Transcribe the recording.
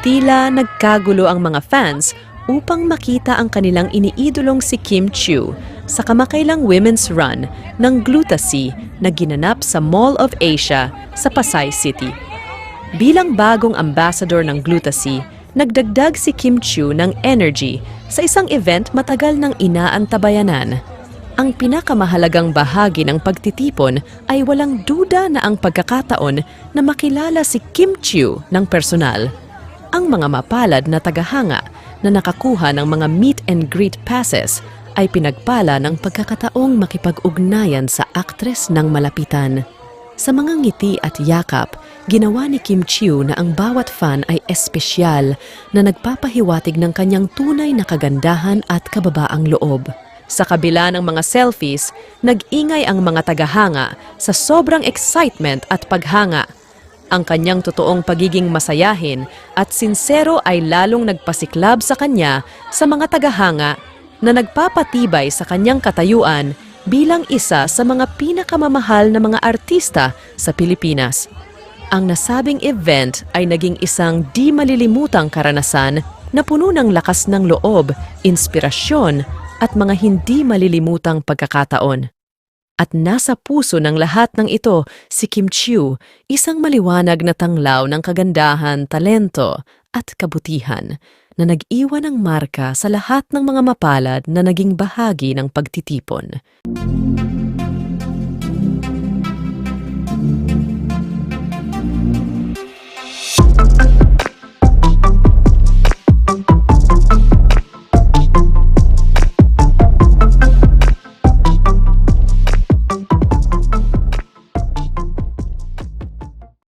Tila nagkagulo ang mga fans upang makita ang kanilang iniidolong si Kim Chiu sa kamakailang women's run ng Glutacy na ginanap sa Mall of Asia sa Pasay City. Bilang bagong ambassador ng Glutacy, nagdagdag si Kim Chiu ng energy sa isang event matagal ng inaantabayanan. Ang pinakamahalagang bahagi ng pagtitipon ay walang duda na ang pagkakataon na makilala si Kim Chiu ng personal. Ang mga mapalad na tagahanga na nakakuha ng mga meet and greet passes ay pinagpala ng pagkakataong makipag-ugnayan sa aktres ng malapitan. Sa mga ngiti at yakap, ginawa ni Kim Chiu na ang bawat fan ay espesyal na nagpapahiwatig ng kanyang tunay na kagandahan at kababaang loob. Sa kabila ng mga selfies, nag-ingay ang mga tagahanga sa sobrang excitement at paghanga. Ang kanyang totoong pagiging masayahin at sinsero ay lalong nagpasiklab sa kanya sa mga tagahanga na nagpapatibay sa kanyang katayuan bilang isa sa mga pinakamamahal na mga artista sa Pilipinas. Ang nasabing event ay naging isang di malilimutang karanasan na puno ng lakas ng loob, inspirasyon at mga hindi malilimutang pagkakataon. At nasa puso ng lahat ng ito si Kim Chiu, isang maliwanag na tanglaw ng kagandahan, talento at kabutihan na nag-iwan ng marka sa lahat ng mga mapalad na naging bahagi ng pagtitipon.